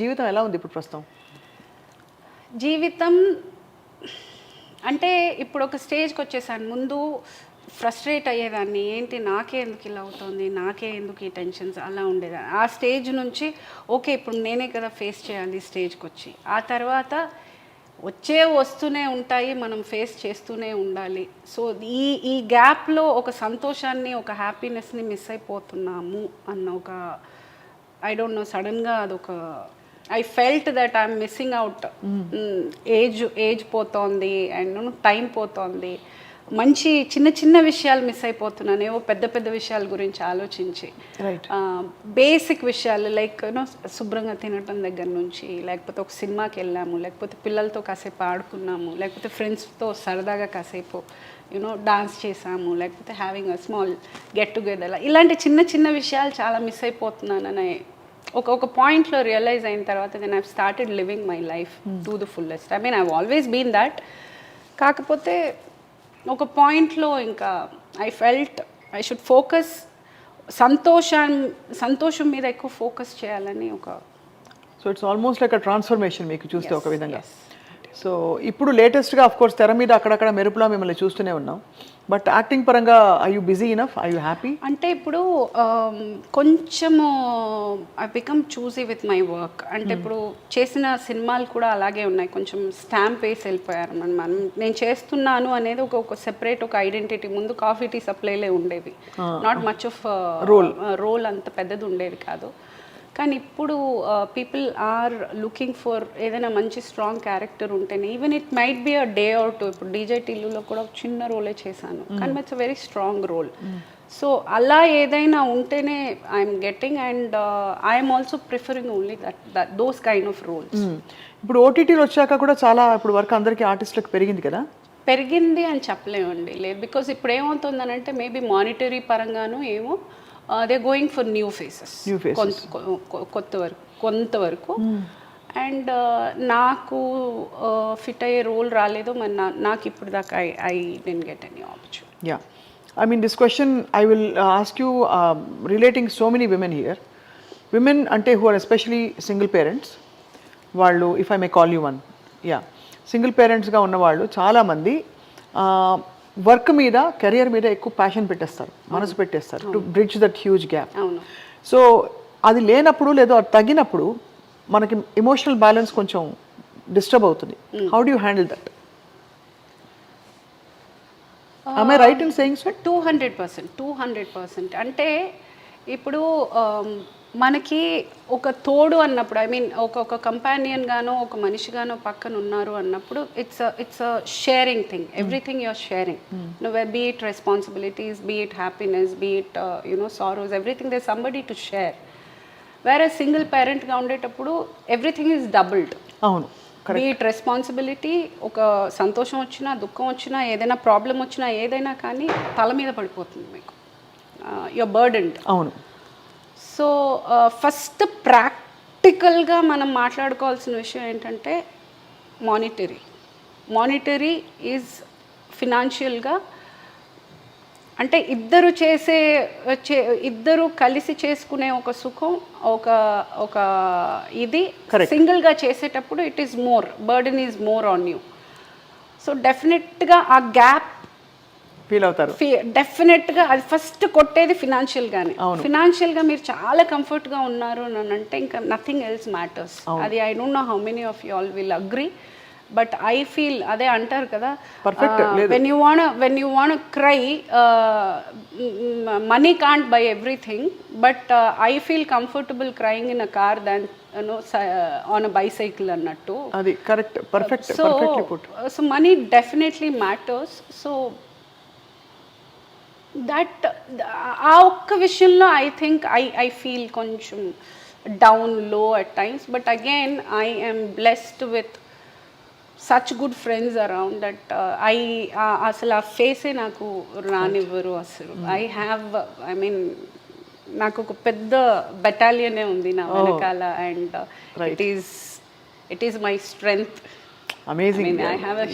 జీవితం ఎలా ఉంది ఇప్పుడు ప్రస్తుతం? జీవితం అంటే ఇప్పుడు ఒక స్టేజ్కి వచ్చేసాను. ముందు ఫ్రస్ట్రేట్ అయ్యేదాన్ని. ఏంటి? నాకే ఎందుకు ఇలా అవుతుంది? నాకే ఎందుకు ఈ టెన్షన్స్? అలా ఉండేదాన్ని. ఆ స్టేజ్ నుంచి ఓకే ఇప్పుడు నేనే కదా ఫేస్ చేయాలి స్టేజ్కి వచ్చి. ఆ తర్వాత వచ్చే వస్తూనే ఉంటాయి మనం ఫేస్ చేస్తూనే ఉండాలి. సో ఈ ఈ గ్యాప్లో ఒక సంతోషాన్ని ఒక హ్యాపీనెస్ని మిస్ అయిపోతున్నాము అన్న ఒక ఐ డోంట్ నో సడన్గా అదొక I felt that I'm missing out age age పోతోంది అండ్ టైం పోతోంది. మంచి చిన్న చిన్న విషయాలు మిస్ అయిపోతున్నాను. ఏవో పెద్ద పెద్ద విషయాల గురించి ఆలోచించి. బేసిక్ విషయాలు లైక్ యూనో శుభ్రంగా తినటం దగ్గర నుంచి లేకపోతే ఒక సినిమాకి వెళ్ళాము లేకపోతే పిల్లలతో కాసేపు ఆడుకున్నాము లేకపోతే ఫ్రెండ్స్తో సరదాగా కాసేపు యూనో డాన్స్ చేసాము లేకపోతే having a small get together ఇలాంటి చిన్న చిన్న విషయాలు చాలా మిస్ అయిపోతున్నానని ఒక ఒక పాయింట్లో రియలైజ్ అయిన తర్వాత then I started living my life to the fullest I mean I always been that కాకపోతే ఒక పాయింట్లో ఇంకా I felt I should focus సంతోషం సంతోషం మీద ఎక్కువ ఫోకస్ చేయాలని ఒక so it's almost like transformation మీకు చూస్తే ఒక విధంగా. సో ఇప్పుడు లేటెస్ట్గా ఆఫ్ కోర్స్ తెర మీద అక్కడక్కడ మెరుపులా మిమ్మల్ని చూస్తూనే ఉన్నాం. బట్ యాక్టింగ్ పరంగా I you busy enough I you happy అంటే ఇప్పుడు ఆమ్, కొంచెము I become choosy with my work అంటే ఇప్పుడు చేసిన సినిమాలు కూడా అలాగే ఉన్నాయి. కొంచెం స్టాంప్ వేసి వెళ్ళిపోయారు. మనం మనం నేను చేస్తున్నాను అనేది ఒక ఒక సెపరేట్ ఒక ఐడెంటిటీ ముందు కాఫీ టీ సప్లైలే ఉండేవి. Not much of role role అంత పెద్దది ఉండేది కాదు. కానీ ఇప్పుడు పీపుల్ ఆర్ లుకింగ్ ఫర్ ఏదైనా మంచి స్ట్రాంగ్ క్యారెక్టర్ ఉంటేనే even it might be a day or two ఇప్పుడు డీజే టిల్లులో కూడా చిన్న రోలే చేశాను. కానీ it's a very strong role so అలా ఏదైనా ఉంటేనే I'm getting and I'm also preferring only that those kind of roles ఇప్పుడు ఓటీటీలు వచ్చాక కూడా చాలా ఇప్పుడు వర్క్ అందరికీ ఆర్టిస్టులకు పెరిగింది కదా? పెరిగింది అని చెప్పలేమండి. లేదు బికాస్ ఇప్పుడు ఏమవుతుందనంటే మేబీ మానిటరీ పరంగాను ఏమో they going for new faces New faces. కొత్త వరకు కొంతవరకు. అండ్ నాకు ఫిట్ అయ్యే రోల్ రాలేదు మరి నా నాకు ఇప్పుడు దాకా I I didn't get any opportunity yeah I mean this question I will ask you relating so many women here women అంటే who are especially single parents వాళ్ళు if I may call you one yeah single పేరెంట్స్గా ఉన్నవాళ్ళు చాలామంది work మీద career మీద ఎక్కువ passion పెట్టేస్తారు మనసు పెట్టేస్తారు to bridge that huge gap so అది లేనప్పుడు లేదా అది తగ్గినప్పుడు మనకి ఎమోషనల్ బ్యాలెన్స్ కొంచెం డిస్టర్బ్ అవుతుంది. How do handle that I right in saying so two hundred percent two hundred percent అంటే ఇప్పుడు మనకి ఒక తోడు అన్నప్పుడు ఐ మీన్ ఒక ఒక కంపానియన్ గానో ఒక మనిషిగానో పక్కన ఉన్నారు అన్నప్పుడు it's it's a sharing thing everything you're sharing నువ్వు be it responsibilities be it happiness be it you know sorrows everything they somebody to share వేరే సింగిల్ పేరెంట్గా ఉండేటప్పుడు ఎవ్రీథింగ్ ఈజ్ డబుల్డ్ అవును బీట్ రెస్పాన్సిబిలిటీ ఒక సంతోషం వచ్చినా దుఃఖం వచ్చినా ఏదైనా ప్రాబ్లం వచ్చినా ఏదైనా కానీ తల మీద పడిపోతుంది మీకు. యువర్ బర్డెండ్ అవును. సో ఫస్ట్ ప్రాక్టికల్గా మనం మాట్లాడుకోవాల్సిన విషయం ఏంటంటే మానిటరీ. మానిటరీ ఈజ్ ఫినాన్షియల్గా అంటే ఇద్దరు చేసే చే ఇద్దరు కలిసి చేసుకునే ఒక సుఖం ఒక ఒక ఇది సింగిల్గా చేసేటప్పుడు it is more burden is more on you. So డెఫినెట్గా ఆ గ్యాప్ ఫీల్ అవుతారు. డెఫినెట్గా అది ఫస్ట్ కొట్టేది ఫినాన్షియల్గానే. ఫినాన్షియల్గా మీరు చాలా కంఫర్ట్గా ఉన్నారు అని అంటే ఇంకా నథింగ్ ఎల్స్ మ్యాటర్స్ అది I don't know how many of you all will agree but I feel అదే అంటారు కదా. When you want when you want cry money can't buy everything but I feel comfortable crying in a car than on a bicycle అన్నట్టు. అది correct perfect so so money definitely matters so that ఆ ఒక్క విషయంలో I think I I feel కొంచెం డౌన్లో at times but again I am blessed with such good friends around that I అసలు ఆ ఫేసే నాకు రానివ్వరు అసలు. ఐ హ్యావ్ ఐ మీన్ నాకు ఒక పెద్ద బెటాలియనే ఉంది నా వెనకాల and it is it is my strength amazing mean, I have a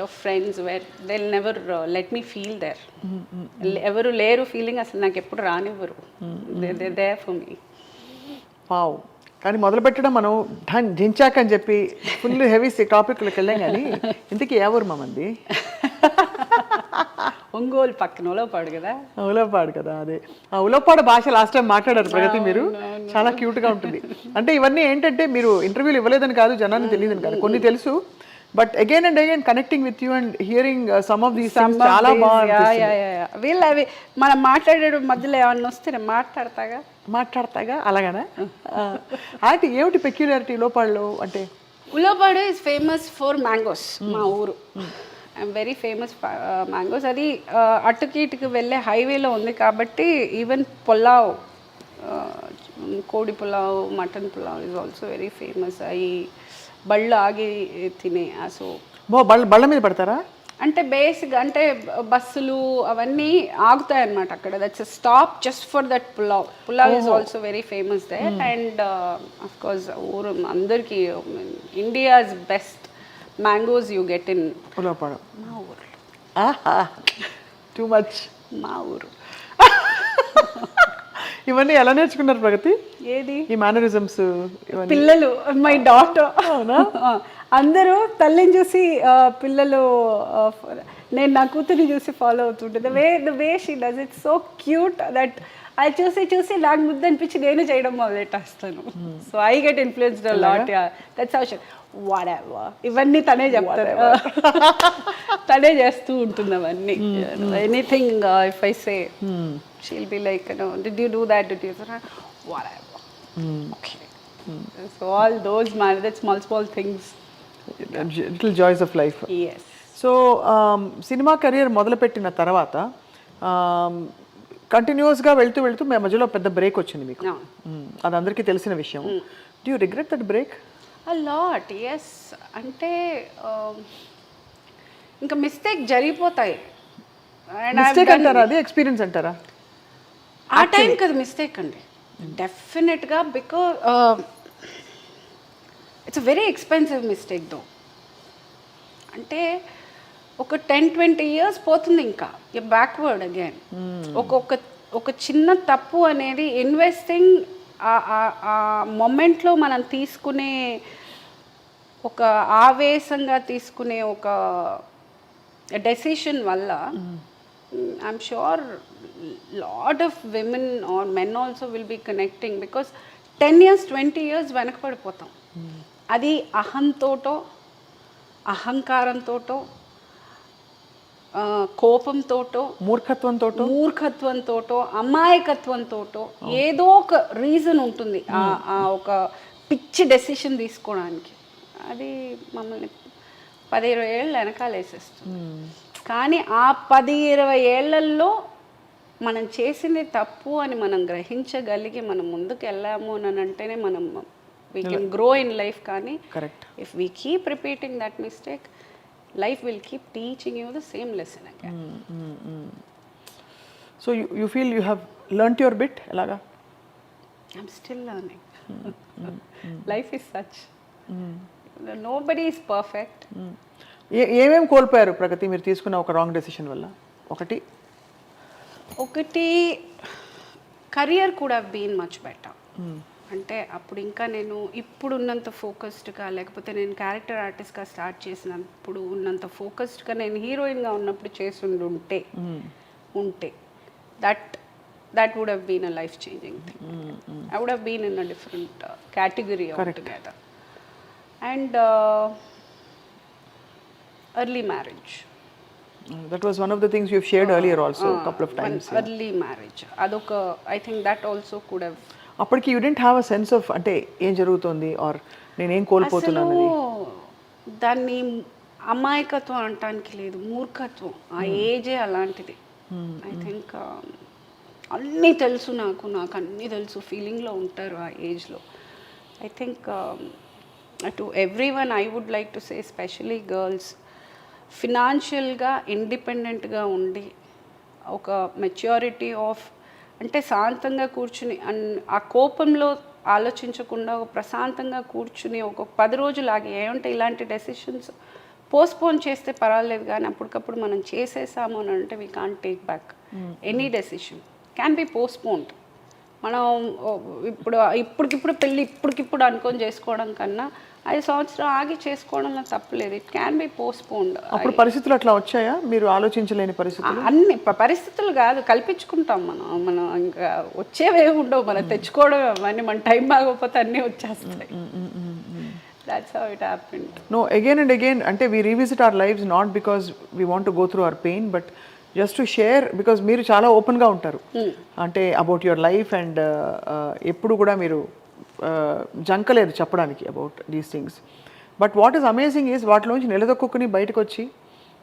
of friends where they'll never uh, let me feel there. ఎవరు లేరు ఫీలింగ్ అసలు నాకు ఎప్పుడు రానివ్వరు. They they for me wow కానీ మొదలు పెట్టడం మనం ఢన్ జించాక్ అని చెప్పి ఫుల్ హెవీ టాపిక్లకు వెళ్ళాం కానీ ఇంతకీ ఏ ఊరు ఒంగోలు పక్కన ఉలవపాడు కదా. ఉలవపాడు కదా అదే. ఆ ఉలవపాడు భాష లాస్ట్ టైం మాట్లాడారు ప్రగతి మీరు. చాలా క్యూట్గా ఉంటుంది. అంటే ఇవన్నీ ఏంటంటే మీరు ఇంటర్వ్యూలు ఇవ్వలేదని కాదు జనాన్ని తెలియదని కాదు. కొన్ని తెలుసు but again and again connecting with you and hearing some of these చాలా బాగా వీళ్ళు అవి మనం మాట్లాడే మధ్యలో ఏమన్నా వస్తే నేను మాట్లాడతాగా? మాట్లాడతాగా? అలాగనా? అంటే ఏమిటి పెక్యులారిటీ లోపాళ్ళు అంటే? Ulavapadu is famous for mangoes మా ఊరు. ఐఎమ్ వెరీ ఫేమస్ మ్యాంగోస్ అది ఆ, అటుకి ఇటుకి వెళ్ళే హైవేలో ఉంది కాబట్టి ఈవెన్ పులావ్ ఆ, కోడి pulao mutton pulao is also very famous అవి బళ్ళు ఆగి తినే సో. బో బళ్ళ బళ్ళ మీద పడతారా? అంటే బేసిక్ అంటే బస్సులు అవన్నీ ఆగుతాయి అన్నమాట అక్కడ that's stop just for that pulao pulao is also very famous they and of course ఊరు అందరికీ India's best mangoes you get in Ulavapadu మా ఊరు టూ మచ్ మా ఊరు. ఇవన్నీ ఎలా నేర్చుకున్నారు ప్రగతి? ఏది? ఈ మేనరిజమ్స్ పిల్లలు మై డాటర్ అందరూ తల్లిని చూసి పిల్లలు నేను నా కూతుర్ని చూసి ఫాలో అవుతుంటే the way the way she does it so cute that అది చూసి చూసి నాకు ముద్ద అనిపించి నేను చేయడం మొదలెట్టేస్తాను. So I get influenced lot that's అవసరం వాట్ ఇవన్నీ తనే చెప్తారు. తనే చేస్తూ ఉంటుంది అవన్నీ. Anything if I say she'll be like did you do that did you Okay. So all those man, that small small things. Little joys of life Yes. So cinema career మొదలుపెట్టిన తర్వాత కంటిన్యూస్గా వెళ్తూ వెళ్తూ మీ మధ్యలో పెద్ద బ్రేక్ వచ్చింది మీకు. Mm, అది అందరికీ తెలిసిన విషయం. Do you regret that break A lot, yes. అంటే um, ఇంకా మిస్టేక్ జరిగిపోతాయి. మిస్టేక్ అంటారా? అది ఎక్స్పీరియన్స్ అంటారా? ఆ టైం కదా మిస్టేక్ అండి. డెఫినెట్గా because it's very expensive mistake though అంటే ఒక టెన్ ట్వంటీ ఇయర్స్ పోతుంది ఇంకా. బ్యాక్వర్డ్ అగైన్ ఒక్కొక్క ఒక చిన్న తప్పు అనేది ఇన్వెస్టింగ్ ఆ మొమెంట్లో మనం తీసుకునే ఒక ఆవేశంగా తీసుకునే ఒక డెసిషన్ వల్ల I'm sure lot of women or men also will be connecting because ten years twenty years వెనకపడిపోతాం అది అహంతోటో అహంకారంతోటో కోపంతోటో మూర్ఖత్వంతో మూర్ఖత్వంతోటో అమాయకత్వంతోటో ఏదో ఒక రీజన్ ఉంటుంది ఆ ఆ ఒక పిచ్చి డెసిషన్ తీసుకోవడానికి. అది మమ్మల్ని పది ఇరవై ఏళ్ళు వెనకాలేసేస్తుంది. కానీ ఆ పది ఇరవై ఏళ్ళలో మనం చేసింది తప్పు అని మనం గ్రహించగలిగి మనం ముందుకు వెళ్ళాము అని అంటేనే మనం we can grow in life కానీ correct if we keep repeating that mistake life will keep teaching you the same lesson again so you feel you have learn your bit ఎలాగా? I'm still learning. Life is such. Nobody is perfect. ఏ ఏమేమి కోల్పోయారు ప్రగతి? మీరు తీసుకున్న ఒక wrong decision వల్ల. ఒకటి ఒకటి career కూడా బీన్ మచ్ బెటర్ అంటే అప్పుడు ఇంకా నేను ఇప్పుడు ఉన్నంత ఫోకస్డ్గా లేకపోతే నేను క్యారెక్టర్ ఆర్టిస్ట్గా స్టార్ట్ చేసినప్పుడు ఉన్నంత ఫోకస్డ్గా నేను హీరోయిన్గా ఉన్నప్పుడు చేసి ఉంటే ఉంటే that that would have been a life changing thing I would have been in a different category together and early marriage that was one of the things you shared earlier also couple of times early marriage అదొక I think that also could have అప్పటికి you didn't have a sense of అంటే ఏం జరుగుతుంది are నేనేం కోల్పోతున్నాను దాన్ని అమాయకత్వం అనటానికి లేదు మూర్ఖత్వం ఆ ఏజే అలాంటిది. ఐ థింక్ అన్నీ తెలుసు నాకు నాకు అన్నీ తెలుసు ఫీలింగ్లో ఉంటారు ఆ ఏజ్లో. I think to every one I would like to say especially girls ఫినాన్షియల్గా ఇండిపెండెంట్గా ఉండి ఒక మెచ్యూరిటీ ఆఫ్ అంటే శాంతంగా కూర్చుని అన్- ఆ కోపంలో ఆలోచించకుండా ఒక ప్రశాంతంగా కూర్చుని ఒక పది రోజులు ఆగి ఏమంటే ఇలాంటి డెసిషన్స్ పోస్ట్పోన్ చేస్తే పర్వాలేదు కానీ అప్పటికప్పుడు మనం చేసేసాము అని అంటే we can't take back any decision can be postponed మనం ఇప్పుడు ఇప్పటికిప్పుడు పెళ్ళి ఇప్పటికిప్పుడు అనుకొని చేసుకోవడం కన్నా ఐదు సంవత్సరం ఆగి చేసుకోవడంలో తప్పలేదు. ఇట్ క్యాన్ బి పోస్ట్పోన్డ్ అప్పుడు పరిస్థితులు అట్లా వచ్చాయా? మీరు ఆలోచించలేని పరిస్థితులు? అన్ని పరిస్థితులు కాదు. కల్పించుకుంటాం మనం. మనం ఇంకా వచ్చేవేమి ఉండవు. మనం తెచ్చుకోవడం అవన్నీ మన టైం బాగోకపోతే అన్నీ వచ్చేస్తాయి. నో అగైన్ అండ్ అగైన్ అంటే we revisit our lives not because we want to go through our pain but just to share because మీరు చాలా ఓపెన్గా ఉంటారు. అంటే అబౌట్ యువర్ లైఫ్ అండ్ ఎప్పుడు కూడా మీరు జంకలేదు చెప్పడానికి about these things but what is amazing is వాటిలోంచి నిలదొక్కుని బయటకు వచ్చి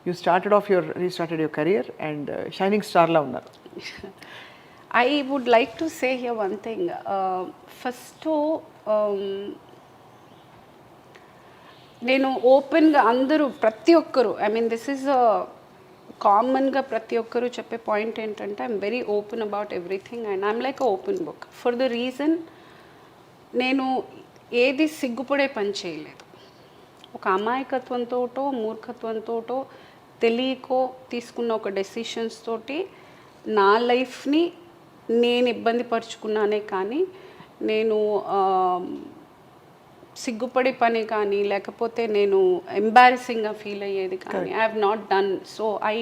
you started off your restarted your career and shining స్టార్లా ఉన్నారు. I would like to say here one thing first నేను ఓపెన్గా అందరూ ప్రతి ఒక్కరు ఐ మీన్ దిస్ ఈజ్ కామన్గా ప్రతి ఒక్కరూ చెప్పే పాయింట్ ఏంటంటే I'm very open about everything and I'm like open book for the reason నేను ఏది సిగ్గుపడే పని చేయలేదు. ఒక అమాయకత్వంతోటో మూర్ఖత్వంతోటో తెలియకో తీసుకున్న ఒక డెసిషన్స్ తోటి నా లైఫ్ని నేను ఇబ్బంది పరుచుకున్నానే కానీ నేను సిగ్గుపడే పని కానీ లేకపోతే నేను ఎంబారసింగ్గా ఫీల్ అయ్యేది కానీ I have not done so I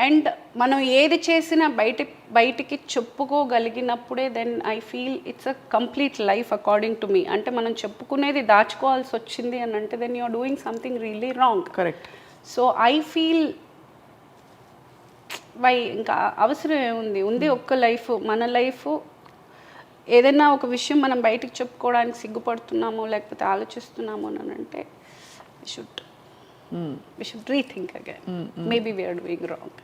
and మనం ఏది చేసినా బయట బయటికి చెప్పుకోగలిగినప్పుడే then I feel it's a complete life according to me అంటే మనం చెప్పుకునేది దాచుకోవాల్సి వచ్చింది అని అంటే then you are doing something really wrong correct so I feel why ఇంకా అవసరం ఏముంది? ఉంది ఒక్క లైఫ్ మన లైఫ్ ఏదైనా ఒక విషయం మనం బయటికి చెప్పుకోవడానికి సిగ్గుపడుతున్నామో లేకపోతే ఆలోచిస్తున్నామో అని అంటే should we should rethink again maybe we're doing wrong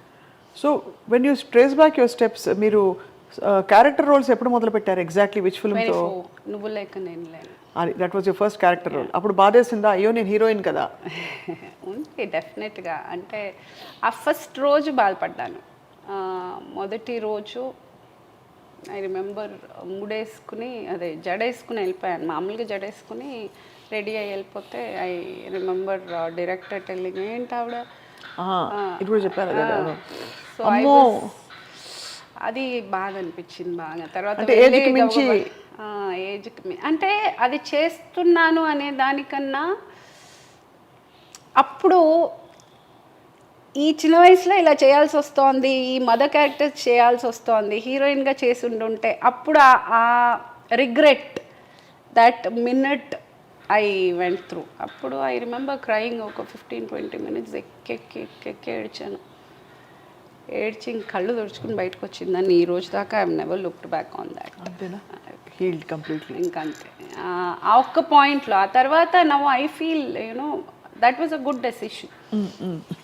so when you trace back your steps మీరు క్యారెక్టర్ రోల్స్ ఎప్పుడు మొదలు పెట్టారు ఎగ్జాక్ట్లీ విచ్ ఫిల్మ్తో నువ్వు లేక నేను that was your first character role అప్పుడు బాధేసిందా? అయ్యో నేను హీరోయిన్ కదా. ఉంది డెఫినెట్గా అంటే ఆ ఫస్ట్ రోజు బాధపడ్డాను. మొదటి రోజు ఐ రిమెంబర్ ముడేసుకుని అదే జడేసుకుని వెళ్ళిపోయాను. మామూలుగా జడేసుకుని రెడీ అయ్యి వెళ్ళిపోతే ఐ రిమెంబర్ డైరెక్టర్ టెల్లింగ్ ఏంటి ఆవిడ? కూడా చెప్పారు కదా. అమ్మో. అది బాధ అనిపించింది బాగా. తర్వాత మించి- గబగబా- ఆ, age కి మీ- అంటే అది చేస్తున్నాను అనే దానికన్నా అప్పుడు ఈ చిన్న వయసులో ఇలా చేయాల్సి వస్తోంది ఈ మదర్ క్యారెక్టర్స్ చేయాల్సి వస్తోంది హీరోయిన్గా చేసి ఉండుంటే అప్పుడు ఆ regret that minute I went through అప్పుడు ఐ రిమెంబర్ క్రయింగ్ ఒక ఫిఫ్టీన్ ట్వంటీ మినిట్స్ ఎక్కెక్కి ఎక్కెక్కి ఏడ్చాను. ఏడ్చి ఇంక కళ్ళు తుడుచుకుని బయటకు వచ్చిందని ఈ రోజు దాకా I never looked back on that healed completely ఇంకంతే ఆ ఆ ఒక్క పాయింట్లో ఆ తర్వాత now I feel you know that was a good decision